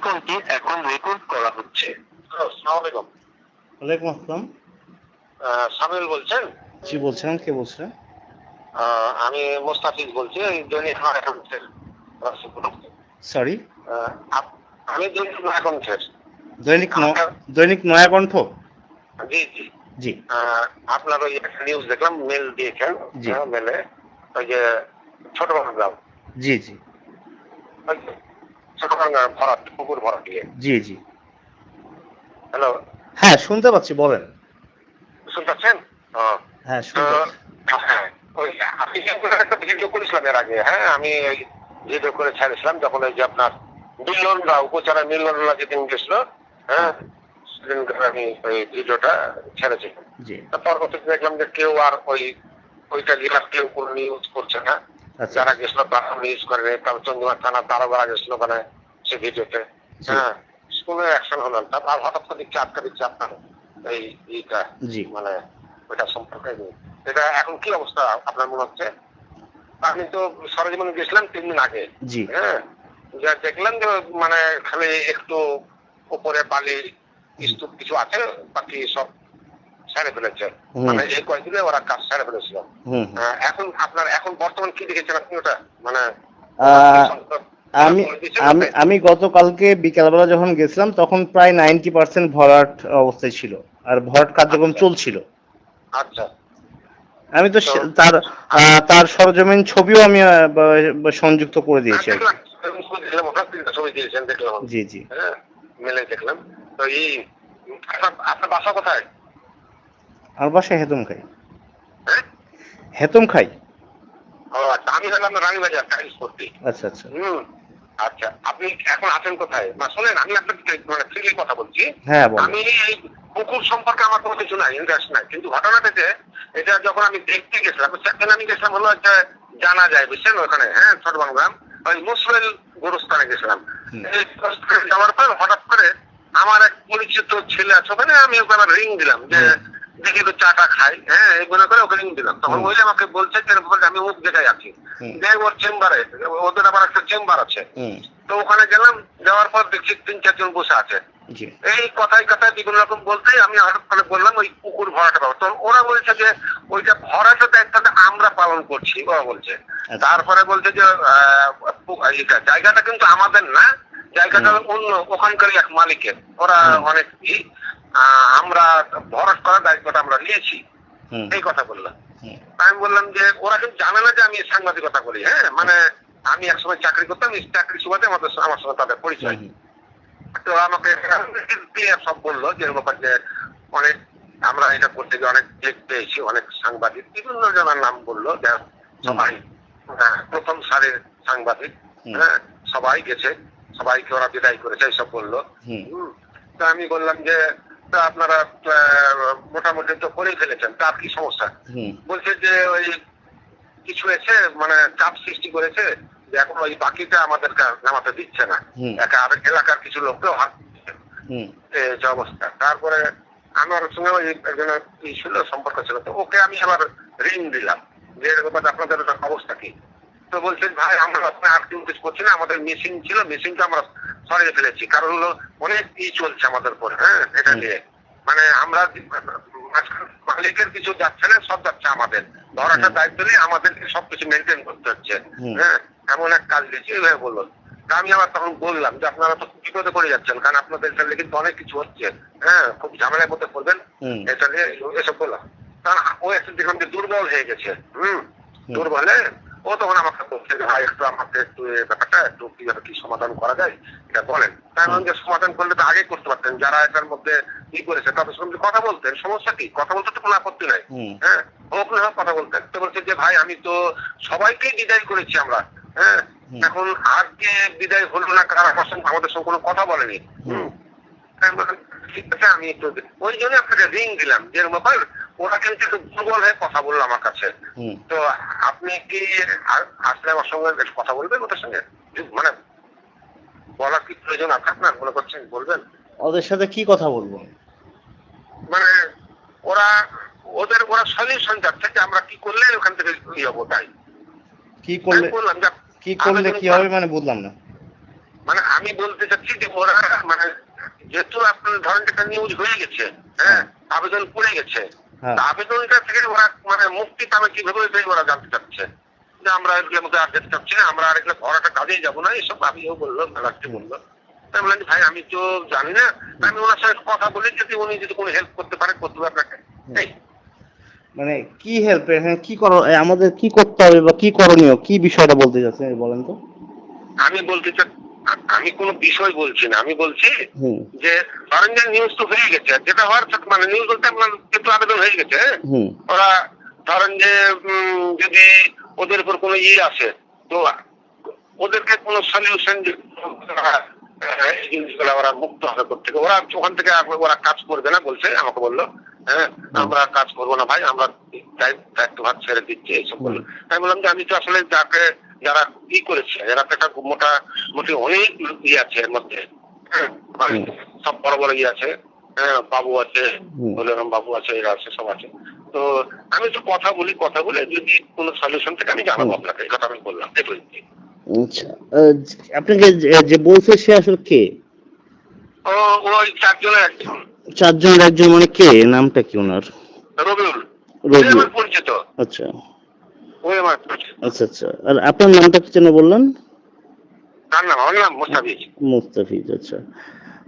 কলটি এখন রেকর্ড করা হচ্ছে? আলাইকুম। ওয়ালাইকুম আসসালাম। আহ, সামিউল বলছেন? জি বলছিলাম কে বলছেন আমি মোস্তাফিজ বলছি ওই দৈনিক নয়াকণ্ঠের সরি আমি দৈনিক নয়াকণ্ঠের দৈনিক দৈনিক নয়াকণ্ঠ জি জি। জি। আহ, আপনার ওই একটা নিউজ দেখলাম মেল দিয়েছেন জি। হ্যাঁ, মেলে ওই যে ছোট গ্রাম জি জি। ছোট ভরাট পুকুর ভরাট জি জি। হ্যালো? হ্যাঁ শুনতে পাচ্ছি বলেন। শুনতে পাচ্ছেন? হ্যাঁ শুনতে হ্যাঁ, ওই একটা ভিডিও করেছিলাম এর আগে হ্যাঁ আমি ওই ভিডিও করে ছাড়ছিলাম যখন ওই যে আপনার মিলনরা উপচারা মিলনরা যেদিন গেছিল হ্যাঁ আমি ওই ভিডিওটা ছেড়েছিলাম পরবর্তীতে দেখলাম যে কেউ আর ওই ওইটা লিখার কেউ কোনো নিউজ করছে না। যারা গেছিল তারা নিউজ করে নেই তারপর চন্দ্রমা থানা তারা গেছিল ওখানে সে ভিডিওতে। হ্যাঁ কোনো অ্যাকশন হলো না। তারপর হঠাৎ করে দেখছি আটকা দিচ্ছে আপনার এই ইটা মানে ওইটা সম্পর্কে। এটা এখন কি অবস্থা আপনার মনে হচ্ছে? আমি তো সরজীবনে গেছিলাম তিন দিন আগে। হ্যাঁ যা দেখলাম যে মানে খালি একটু উপরে বালি স্তূপ কিছু আছে বাকি সব সেরে ফেলেছে হুম। মানে এই কয়েকদিনে ওরা কাজ সেরে ফেলেছিল এখন আপনার এখন বর্তমান কি দেখেছেন আপনি ওটা? মানে আমি আমি আমি গতকালকে বিকালবেলা যখন গেছিলাম তখন প্রায় নাইনটি পার্সেন্ট ভরাট অবস্থায় ছিল। আর ভরাট কার্যক্রম চলছিল। আচ্ছা। আমি তো তার তার সরজমিন ছবিও আমি সংযুক্ত করে দিয়েছি। জি জি। হ্যাঁ মেলে দেখলাম। তো এই আপনার আপনার বাসা কোথায়? আমার বাসায় হেতম খাই। হেতম খাই? আচ্ছা আমি হলাম রানীবাজার টাইলস করতে। আচ্ছা আচ্ছা। হুম আচ্ছা আপনি এখন আছেন কোথায়? না শোনেন আমি আপনাকে মানে ফ্রিলি কথা বলছি। হ্যাঁ আমি এই পুকুর সম্পর্কে আমার কোনো কিছু নাই ইন্টারেস্ট নাই। কিন্তু ঘটনাটা যে এটা যখন আমি দেখতে গেছিলাম সেখানে আমি গেছিলাম হলো একটা জানা যায় বুঝছেন ওখানে হ্যাঁ ছোটবান গ্রাম ওই মুসলিল গোরস্থানে গেছিলাম। এই যাওয়ার পর হঠাৎ করে আমার এক পরিচিত ছেলে আছে ওখানে আমি ওখানে রিং দিলাম যে দেখি চাটা খাই হ্যাঁ এগুলো করে ওকে রিং দিলাম। তখন আমাকে বলছে যে আমি অমুক জায়গায় আছি। যে ওর চেম্বারে ওদের আবার একটা চেম্বার আছে। তো ওখানে গেলাম যাওয়ার পর দেখছি তিন চারজন বসে আছে। এই কথায় কথায় বিভিন্ন রকম বলতেই আমি হঠাৎ করে বললাম ওই পুকুর ভরাটা পাবো। তো ওরা বলছে যে ওইটা ভরাটা দায়িত্বটা আমরা পালন করছি। ওরা বলছে। আচ্ছা। তারপরে বলছে যে আহ, জায়গাটা কিন্তু আমাদের না জায়গাটা অন্য ওখানকারই এক মালিকের। ওরা অনেক আমরা ভরাট করার দায়িত্বটা আমরা নিয়েছি। এই কথা বললাম। আমি বললাম যে ওরা কিন্তু জানে না যে আমি সাংবাদিকতা করি হ্যাঁ? মানে আমি একসময় চাকরি করতাম এই চাকরির সুবাদে আমাদের আমার সঙ্গে তাদের পরিচয়। তো আমাকে সব বলল যে ব্যাপার যে অনেক আমরা এটা করতে গিয়ে অনেক চেক পেয়েছি অনেক সাংবাদিক। বিভিন্ন জনের নাম বলল যে সবাই হ্যাঁ, প্রথম সারের সাংবাদিক হ্যাঁ সবাই গেছে সবাইকে ওরা বিদায় করেছে এইসব বলল। তো আমি বললাম যে আপনারা মোটামুটি তো ফেলেছেন। তার কি সমস্যা? বলছে যে ওই কিছু এসে মানে চাপ সৃষ্টি করেছে যে এখন ওই বাকিটা আমাদের নামাতে দিচ্ছে না। একা আরেক এলাকার কিছু লোককেও হাত দিচ্ছে। যে অবস্থা। তারপরে আমার সঙ্গে ওই একজনের ছিল সম্পর্ক ছিল। তো ওকে আমি আবার ঋণ দিলাম। যে এরকম আপনাদের ওটা অবস্থা কি? তো বলছে ভাই আমরা আপনার আর কিছু কিছু করছি না আমাদের মেশিন ছিল মেশিনটা আমরা সরিয়ে ফেলেছি কারণ হলো অনেক ই চলছে আমাদের উপর হ্যাঁ এটা নিয়ে। মানে আমরা মালিকের কিছু যাচ্ছে না সব যাচ্ছে আমাদের। ধরাটার দায়িত্ব নিয়ে আমাদেরকে সবকিছু মেনটেন করতে হচ্ছে হ্যাঁ এমন এক কাজ দিয়েছি এইভাবে বলল। তা আমি আবার তখন বললাম যে আপনারা তো বিপদে পড়ে যাচ্ছেন কারণ আপনাদের সাথে কিন্তু অনেক কিছু হচ্ছে হ্যাঁ খুব ঝামেলার মধ্যে পড়বেন এটা নিয়ে এসব বললাম কারণ ও একটু দেখলাম যে দুর্বল হয়ে গেছে হম হুম। দুর্বলে ও তখন আমাকে বলছে যে ভাই একটু আমাকে একটু ব্যাপারটা একটু কীভাবে কি সমাধান করা যায়? এটা বলেন। তাই বললাম যে সমাধান করলে তো আগে করতে পারতেন। যারা এটার মধ্যে ই করেছে তাদের সঙ্গে কথা বলতেন। সমস্যা কি? কথা বলতে তো কোনো আপত্তি নাই। হ্যাঁ? হোক না হোক কথা বলতেন। তো বলছে যে ভাই আমি তো সবাইকেই বিদায় করেছি আমরা। হ্যাঁ? এখন আর কে বিদায় হলো না কার আমার সঙ্গে আমাদের সঙ্গে কোনো কথা বলেনি। হুম। আমি বললাম, ঠিক আছে আমি একটু ওই জন্য আপনাকে রিং দিলাম। যে ব্যাপার ওরা কিন্তু একটু দুর্বল হয়ে কথা বলল আমার কাছে। তো আপনি কি আসলে আমার সঙ্গে একটু কথা বলবেন ওদের সঙ্গে? মানে বলার কি প্রয়োজন আছে আপনার? মনে করছেন বলবেন? ওদের সাথে কি কথা বলব? মানে ওরা ওদের ওরা সলিউশন যাচ্ছে যে আমরা কি করলে ওখান থেকে ইয়ে হব তাই? কি করলে কি করলে কি হবে মানে বুঝলাম না। মানে আমি বলতে চাচ্ছি যে ওরা মানে যেহেতু আপনার ধরেন একটা নিউজ হয়ে গেছে হ্যাঁ আবেদন পড়ে গেছে আবেদনটা থেকে ওরা মানে মুক্তি পাবে কীভাবে এটাই ওরা জানতে চাচ্ছে? যে আমরা এগুলোর মধ্যে আর যেতে চাচ্ছি না আমরা আর এগুলো ভরাটা কাজেই যাব না এসব আমিও বলল রাষ্ট্রী বলল আমি বললাম ভাই আমি তো জানি না। আমি ওনার সাথে কথা বলি যদি উনি যদি কোনো হেল্প করতে পারে করতে পারে আপনাকে। মানে কি হেল্প এখানে কি করো? আমাদের কি করতে হবে বা কি করণীয়? কি বিষয়টা বলতে যাচ্ছেন বলেন তো? আমি বলতে চাই আ- আমি কোনো বিষয় বলছি না। আমি বলছি যে ধরেন যে নিউজ তো হয়ে গেছে। যেটা হওয়ার মানে নিউজ বলতে আপনার কিন্তু আবেদন হয়ে গেছে হ্যাঁ? ওরা ধরেন যে যদি ওদের উপর কোনো ইয়ে আছে তো ওদেরকে কোনো সলিউশন এই জিনিসগুলো ওরা মুক্ত হবে থেকে ওরা ওখান থেকে ওরা কাজ করবে না বলছে আমাকে বলল হ্যাঁ? আমরা কাজ করব না ভাই আমরা দায়িত্ব দায়িত্ব ভাগ ছেড়ে দিচ্ছি এইসব বলল আমি বললাম যে আমি তো আসলে যাকে যারা ই করেছে যারা একটা মোটা মোটি অনেক ইয়ে আছে এর মধ্যে। হ্যাঁ, সব বড় বড় ইয়ে আছে। হ্যাঁ বাবু আছে। বলরাম বাবু আছে এরা আছে সব আছে। তো আমি একটু কথা বলি কথা বলে যদি কোনো সলিউশন থেকে আমি জানাব আপনাকে কথা আমি বললাম আচ্ছা আপনাকে যে- বলছে সে আসলে কে? ও ওই চারজনের একজন। চারজনের একজন মানে কে? নামটা কি ওনার? রবিউল। রবিউল। পরিচিত। আচ্ছা। আচ্ছা আচ্ছা। আর আপনার নামটা কি যেন বললেন? মোস্তাফিজ। আচ্ছা।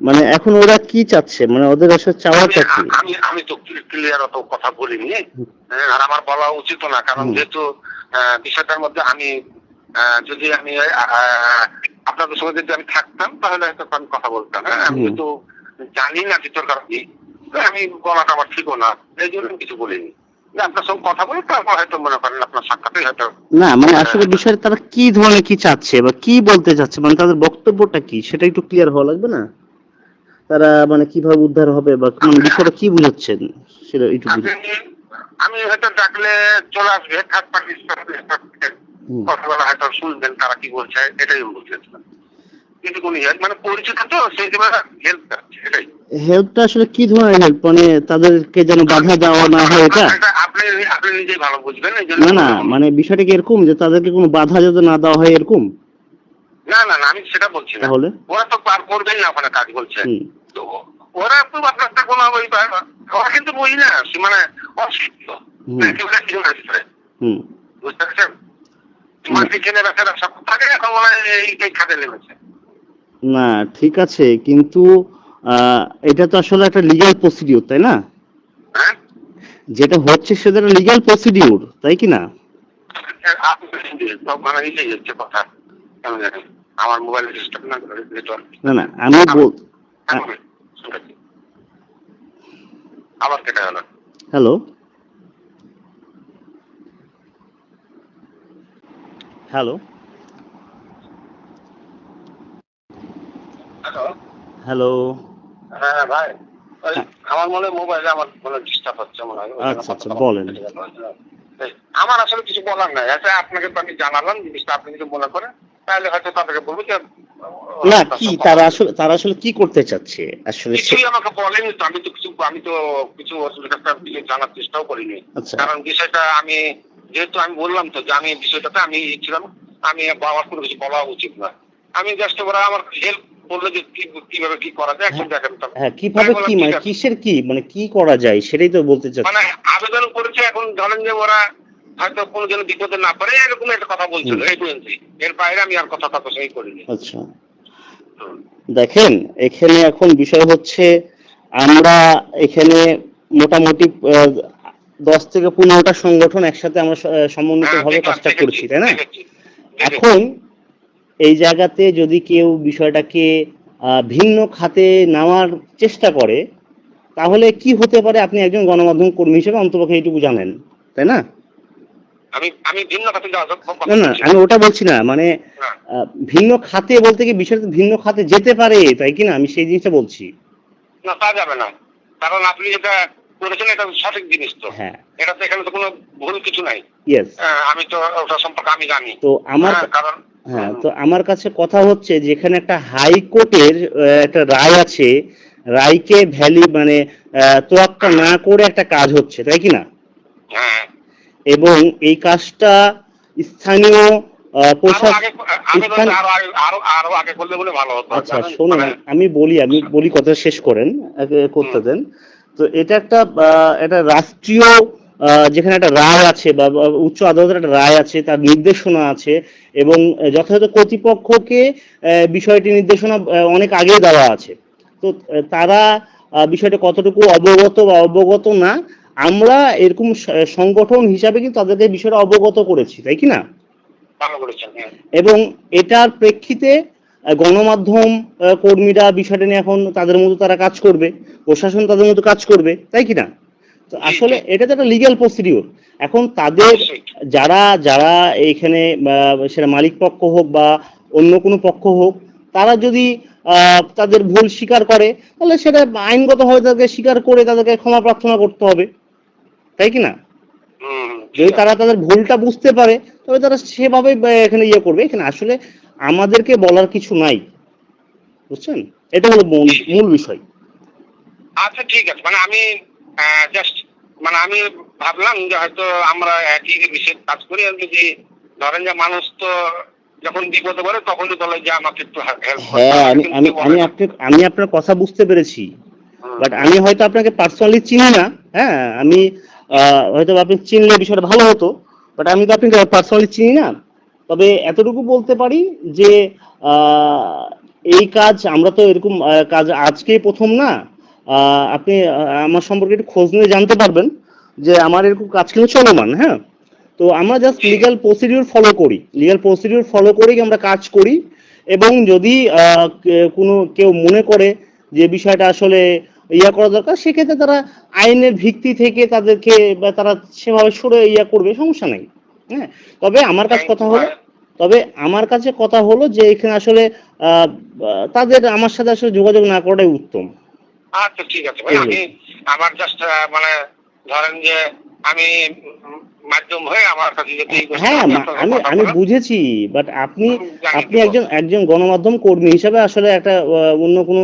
মানে এখন ওরা কি চাচ্ছে? মানে ওদের আসলে চাওয়াটা কি? আমি- আমি তো ক্লিয়ার অত কথা বলিনি। হ্যাঁ, আর আমার বলা উচিত না কারণ যেহেতু বিষয়টার মধ্যে আমি যদি আমি আপনাদের সঙ্গে যদি আমি থাকতাম তাহলে হয়তো আমি কথা বলতাম। হ্যাঁ আমি। কিন্তু জানি না ভিতর কারণ আমি বলাটা আমার ঠিকও না এই জন্য আমি কিছু বলিনি। আপনার সঙ্গে কথা বলে তারপর হয়তো মনে করেন আপনার হয়তো না মানে আসলে বিষয়টা তারা কি ধরনের কি চাচ্ছে বা কি বলতে চাচ্ছে মানে তাদের বক্তব্যটা কি সেটা একটু ক্লিয়ার হওয়া লাগবে না? তারা মানে কীভাবে উদ্ধার হবে বা কোন বিষয়টা কি বুঝাচ্ছেন সেটা একটু আমি হয়তো ডাকলে চলে আসবে থার্ড পার্টি কথা বলা হয়তো শুনবেন তারা কি বলছে এটাই। কিন্তু কোন ইয়ে মানে পরিচিত তো সেই জন্য হেল্প করছে এটাই। হেল্পটা আসলে কি ধরনের হেল্প মানে তাদেরকে যেন বাধা দেওয়া না হয় এটা? নিজেই ভালো বুঝবেন এই জন্য না না মানে বিষয়টা কি এরকম যে তাদেরকে কোনো বাধা যাতে না দেওয়া হয় এরকম? না না না আমি সেটা বলছি না। তাহলে? ওরা তো পার করবেন না ওখানে কাজ বলছে। তো ওরা তো কোনো ওই ওরা কিন্তু বুঝি না মানে অশিক্ষিত। বুঝতে পারছেন? হয় না ঠিক আছে কিন্তু এটা তো আসলে একটা লিগ্যাল প্রসিডিউর তাই না? হ্যাঁ? যেটা হচ্ছে সেটা লিগ্যাল প্রসিডিউর তাই কি না? আপনি সব হচ্ছে কথা। আমি জানি আমার মোবাইল ডিস্টার্ব না নেটওয়ার্ক না না আমি বল আবার কেটে গেল। হ্যালো হ্যালো হ্যালো হ্যালো হ্যাঁ ভাই। আমার মনে হয় মোবাইলে আমার মনে ডিস্টার্ব হচ্ছে মনে হয়। আচ্ছা, আচ্ছা, বলেন। আমার আসলে কিছু বলার নাই। আচ্ছা আপনাকে তো আমি জানালাম জিনিসটা আপনি যদি মনে করেন তাহলে হয়তো তাদেরকে বলব যে না কি তারা আসলে তারা আসলে কি করতে চাচ্ছে? আসলে কিছুই আমাকে বলেনি তো আমি তো কিছু আমি তো কিছু জানার চেষ্টাও করিনি। আচ্ছা। কারণ বিষয়টা আমি যেহেতু আমি বললাম তো যে আমি বিষয়টাতে আমি ছিলাম আমি আমার কোনো কিছু বলা উচিত না আমি জাস্ট ওরা আমার হেল্প বলল যে কীভাবে কি করা যায় একদম দেখেন হ্যাঁ কীভাবে কি মানে কিসের কি? মানে কি করা যায় সেটাই তো বলতে চাচ্ছি। মানে আবেদন করেছে এখন ধরেন যে ওরা হয়তো কোনো যেন বিপদে না পারে এরকম একটা কথা বলছিল এর বাইরে আমি আর কথা সঙ্গে করিনি। আচ্ছা। দেখেন এখানে এখন বিষয় হচ্ছে আমরা এখানে মোটামুটি দশ থেকে পনেরোটা সংগঠন একসাথে আমরা সমন্বিত হ্যাঁ, ভাবে কাজটা করছি তাই না। এখন এই জায়গাতে যদি কেউ বিষয়টাকে ভিন্ন খাতে নেওয়ার চেষ্টা করে তাহলে কি হতে পারে? আপনি একজন গণমাধ্যম কর্মী হিসেবে অন্তপক্ষে এইটুকু জানেন তাই না? আমি আমি ভিন্ন কথা না না আমি ওটা বলছি না মানে ভিন্ন খাতে বলতে কি বিষয়টা ভিন্ন খাতে যেতে পারে তাই কি না? আমি সেই জিনিসটা বলছি। না তা যাবে না। কারণ আপনি যেটা করেছেন এটা সঠিক জিনিস তো। হ্যাঁ। এটা তো এখানে তো কোনো ভুল কিছু নাই। ইয়েস হ্যাঁ, আমি তো ওটা সম্পর্কে আমি জানি। তো আমার হ্যাঁ, কারণ হ্যাঁ তো আমার কাছে কথা হচ্ছে যেখানে একটা হাইকোর্টের একটা রায় আছে রায়কে ভ্যালি মানে তোয়াক্কা না করে একটা কাজ হচ্ছে তাই কি না? হ্যাঁ। এবং এই কাজটা স্থানীয় আচ্ছা জানেন? শুনুন মানে- আমি বলি আমি বলি কথা শেষ করেন করতে দেন। তো এটা একটা আহ, একটা রাষ্ট্রীয় যেখানে একটা রায় আছে বা উচ্চ আদালতের একটা রায় আছে তার নির্দেশনা আছে এবং যথাযথ কর্তৃপক্ষকে বিষয়টি নির্দেশনা অনেক আগে দেওয়া আছে। তো তারা বিষয়টা কতটুকু অবগত বা অবগত না আমরা এরকম সংগঠন হিসাবে কিন্তু তাদেরকে বিষয়টা অবগত করেছি তাই কি না? হ্যাঁ। এবং এটার প্রেক্ষিতে গণমাধ্যম কর্মীরা বিষয়টা নিয়ে এখন তাদের মতো তারা কাজ করবে প্রশাসন তাদের মতো কাজ করবে তাই কি না? আসলে এটা তো একটা লিগ্যাল প্রসিডিওর এখন তাদের যারা যারা এইখানে সেটা মালিক পক্ষ হোক বা অন্য কোনো পক্ষ হোক তারা যদি তাদের ভুল স্বীকার করে তাহলে সেটা আইনগতভাবে তাদেরকে স্বীকার করে তাদেরকে ক্ষমা প্রার্থনা করতে হবে। তাই কি না? যদি তারা তাদের ভুলটা বুঝতে পারে তবে তারা সেভাবে এখানে ইয়ে করবে। এখানে আসলে আমাদেরকে বলার কিছু নাই। বুঝছেন? এটা হলো মূল মূল বিষয়। আচ্ছা ঠিক আছে। মানে আমি জাস্ট মানে আমি ভাবলাম যে হয়তো আমরা একই বিষয়ে কাজ করি আর যদি ধরেন যে মানুষ তো যখন বিপদে পড়ে তখনই বলে যে আমাকে একটু হেল্প হ্যাঁ আমি আমি আমি আপনি আমি আপনার কথা বুঝতে পেরেছি। বাট আমি হয়তো আপনাকে পার্সোনালি চিনি না। হ্যাঁ আমি হয়তো আপনি চিনলে বিষয়টা ভালো হতো। বাট আমি তো আপনাকে পার্সোনালি চিনি না। তবে এতটুকু বলতে পারি যে আহ, এই কাজ আমরা তো এরকম কাজ আজকেই প্রথম না। আপনি আমার সম্পর্কে একটু খোঁজ নিয়ে জানতে পারবেন যে আমার এরকম কাজ কিন্তু চলমান হ্যাঁ? তো আমরা জাস্ট লিগ্যাল প্রসিডিউর ফলো করি। লিগাল প্রসিডিউর ফলো করেই আমরা কাজ করি এবং যদি কোনো, কেউ মনে করে যে বিষয়টা আসলে ইয়া করা দরকার, সেক্ষেত্রে তারা আইনের ভিত্তি থেকে তাদেরকে বা তারা সেভাবে সরে ইয়া করবে, সমস্যা নেই হ্যাঁ? তবে আমার কাছে কথা হলো, তবে আমার কাছে কথা হলো যে এখানে আসলে তাদের, আমার সাথে আসলে যোগাযোগ না করাটাই উত্তম। আচ্ছা ঠিক আছে ভাই। আমি আমার জাস্ট মানে ধরেন যে আমি মাধ্যম হয়ে আমার কাছে যদি হ্যাঁ আমি আমি বুঝেছি বাট আপনি আপনি একজন একজন গণমাধ্যম কর্মী হিসাবে আসলে একটা অন্য কোনো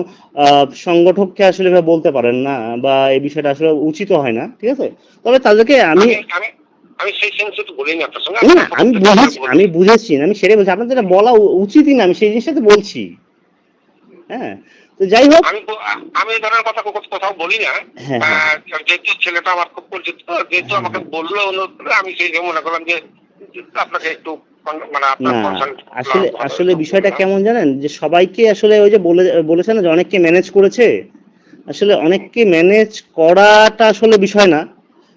সংগঠককে আসলে বলতে পারেন না বা এই বিষয়টা আসলে উচিত হয় না ঠিক আছে? তবে তাদেরকে আমি আমি আমি আমি সেই সেন্সে তো বলিনি আপনার সঙ্গে। না আমি বুঝেছি আমি বুঝেছি আমি সেটাই বলছি। আপনাদের বলা উচিতই না আমি সেই জিনিসটা তো বলছি। হ্যাঁ তো যাই হোক। আমি আমি ধরনের কথা কোথাও বলি না হ্যাঁ, যেহেতু ছেলেটা আমার খুব পরিচিত যেহেতু আমাকে বলল অনুরোধ আমি সেই জন্য মনে করলাম যে আপনাকে একটু মানে আসলে আসলে বিষয়টা কেমন জানেন? যে সবাইকে আসলে ওই যে বলে বলেছে না যে অনেককে ম্যানেজ করেছে? আসলে অনেককে ম্যানেজ করাটা আসলে বিষয় না।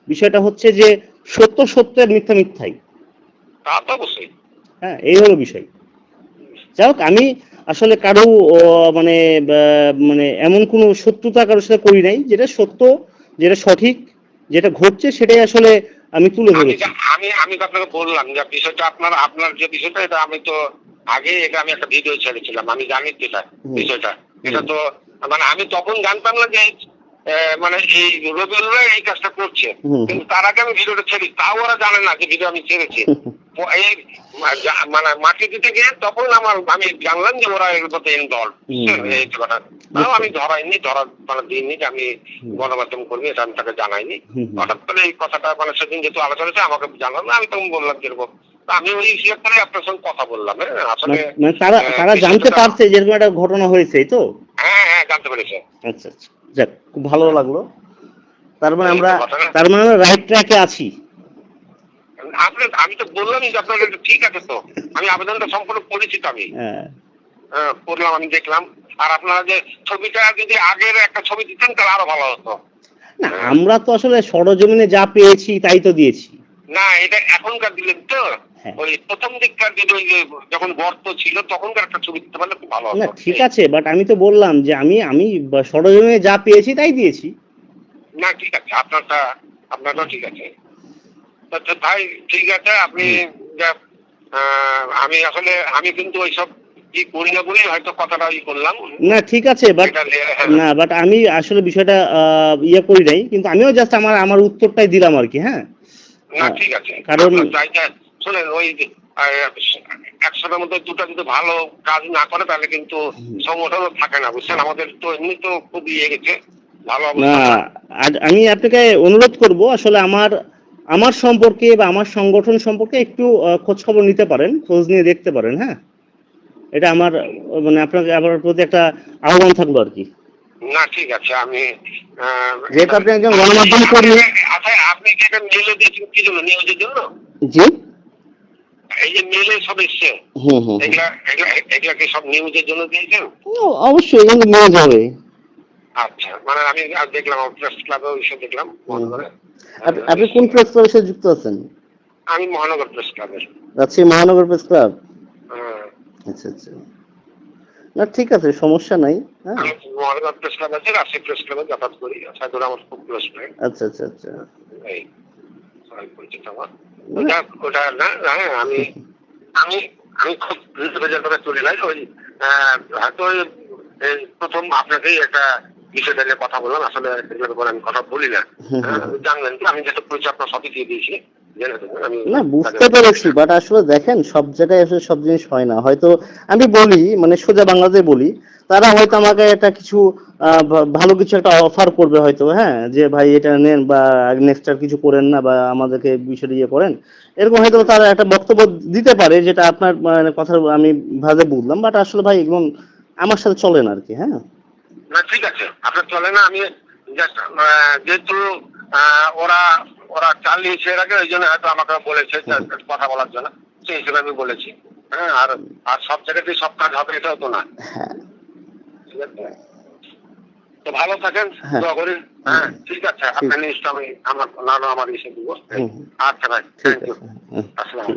বিষয়টা হচ্ছে যে সত্য সত্যের মিথ্যা মিথ্যাই। তা তো অবশ্যই। হ্যাঁ এই হলো বিষয়। যাই হোক আমি আসলে কারও মানে মানে এমন কোনো শত্রুতা কারোর সাথে করি নাই যেটা সত্য যেটা সঠিক যেটা ঘটছে সেটাই আসলে আমি তুলে ধরেছি। আমি আমি তো আপনাকে বললাম যে বিষয়টা আপনার আপনার যে বিষয়টা এটা আমি তো আগে এটা আমি একটা ভিডিও ছেড়েছিলাম আমি জানি এটা বিষয়টা। এটা তো মানে আমি তখন জানতাম না যে মানে এই রবিউলরা এই কাজটা করছে। কিন্তু তার আগে আমি ভিডিওটা ছেড়ি তাও ওরা জানে না যে ভিডিও আমি ছেড়েছি। এই মানে মাটি দিতে গিয়ে তখন আমার আমি জানলাম যে ওরা এর এই কথা। তাও আমি ধরাইনি ধরার মানে দিইনি যে আমি গণমাধ্যম কর্মী এটা আমি তাকে জানাইনি। হঠাৎ করে এই কথাটা মানে সেদিন যেহেতু আলোচনা হয়েছে আমাকে আমি তখন বললাম যেরকম আমি ওই হিসেব করে আপনার সঙ্গে কথা বললাম হ্যাঁ আসলে মানে- মানে তারা তারা জানতে পারছে যে একটা ঘটনা হয়েছে তো? হ্যাঁ হ্যাঁ জানতে পেরেছে। আচ্ছা আচ্ছা। যাক খুব ভালো লাগল। তার মানে আমরা তার মানে আমরা রাইট ট্র্যাকে আছি। আপনি আমি তো বললামই যে আপনার এটা ঠিক আছে তো। আমি আবেদনটা সম্পূর্ণ পরিচিত আমি। হ্যাঁ। হ্যাঁ, করলাম আমি দেখলাম। আর আপনারা যে ছবিটা যদি আগের একটা ছবি দিতেন তাহলে আরও ভালো হতো। না আমরা তো আসলে সরজমিনে যা পেয়েছি তাই তো দিয়েছি। না এটা এখনকার দিলেন তো। হ্যাঁ। ওই প্রথম দিককার দিন ওই যখন গর্ত ছিল তখনকার একটা ছবি দিতে পারলে খুব ভালো না হতো ঠিক আছে বাট আমি তো বললাম যে আমি আমি সরজমিনে যা পেয়েছি তাই দিয়েছি। না ঠিক আছে আপনারটা আপনারটাও ঠিক আছে। তো ভাই ঠিক আছে আপনি আমি আসলে আমি কিন্তু ওইসব না ঠিক আছে বাট হ্যাঁ। না বাট আমি আসলে বিষয়টা ইয়ে করি নাই কিন্তু আমিও জাস্ট আমার আমার উত্তরটাই দিলাম আর কি হ্যাঁ? না ঠিক আছে। কারণ- চাইটা ওই মধ্যে দুটো যদি ভালো কাজ না করে তাহলে কিন্তু সংগঠনও থাকে না বুঝছেন? আমাদের তো এমনি তো খুব ইয়ে গেছে ভালো আমি আপনাকে অনুরোধ করব আসলে আমার আমার সম্পর্কে বা আমার সংগঠন সম্পর্কে একটু খোঁজ খবর নিতে পারেন খোঁজ নিয়ে দেখতে পারেন হ্যাঁ? এটা আমার মানে আপনাকে আমার প্রতি একটা আহ্বান থাকল আর কি। না ঠিক আছে আমি যেহেতু আপনি একজন গণমাধ্যম কর্মী আচ্ছা আপনি কি এটা মেলে দিয়েছেন কি জন্য? নিউজের জন্য? জি। এই যে মেলে সব এসছে। হুম হুম হুম। এগুলা এগুলা কি সব নিউজের জন্য দিয়েছেন? ও, অবশ্যই নিয়ে যাবে আচ্ছা মানে আমি দেখলাম ক্লাবে। আপনি কোন প্রেস ক্লাবের সাথে যুক্ত আছেন? আমি মহানগর প্রেস ক্লাবের রাজশাহী মহানগর প্রেস ক্লাব হ্যাঁ। আচ্ছা আচ্ছা। না ঠিক আছে সমস্যা নাই হ্যাঁ? আমি মহানগর প্রেস ক্লাব আছে রাজশাহী প্রেস ক্লাবে যাতায়াত করি আমার খুব ক্লোজ ফ্রেন্ড আচ্ছা আচ্ছা আচ্ছা। এই পরিচিত আমার। ওটা ওটা না হ্যাঁ আমি আমি আমি খুব রেজাল্ট করে চলে যাই ওই হয়তো প্রথম আপনাকেই একটা বিষয়টা নিয়ে কথা বললাম আসলে এগুলোর উপর আমি কথা বলি না। হ্যাঁ, জানলেন তো আমি যেটা পরিচয় আপনার সবই দিয়ে দিয়েছি না বুঝতে পেরেছি বাট আসলে দেখেন সব জায়গায় আসলে সব জিনিস হয় না। হয়তো আমি বলি মানে সোজা বাংলাতে বলি তারা হয়তো আমাকে একটা কিছু ভালো কিছু একটা অফার করবে হয়তো হ্যাঁ যে ভাই এটা নেন বা নেক্সট আর কিছু করেন না বা আমাদেরকে বিষয়টা ইয়ে করেন। এরকম হয়তো তারা একটা বক্তব্য দিতে পারে যেটা আপনার মানে কথা আমি ভাবে বুঝলাম বাট আসলে ভাই এগুলো আমার সাথে চলে না আর কি হ্যাঁ। না ঠিক আছে। আপনার চলে না আমি জাস্ট যেহেতু ওরা ওরা চালিয়েছে এর আগে ওই জন্য হয়তো আমাকে বলেছে কথা বলার জন্য। সেই হিসেবে আমি বলেছি। হ্যাঁ আর আর সব জায়গাতেই সব কাজ হবে এটাও তো না। হ্যাঁ। ঠিক আছে? তো ভালো থাকেন হ্যাঁ। দোয়া করি। হ্যাঁ ঠিক আছে। আপনার নিউজটা আমি আমার না না আমার এসে দিব। আচ্ছা ভাই। থ্যাংক ইউ আসসালামু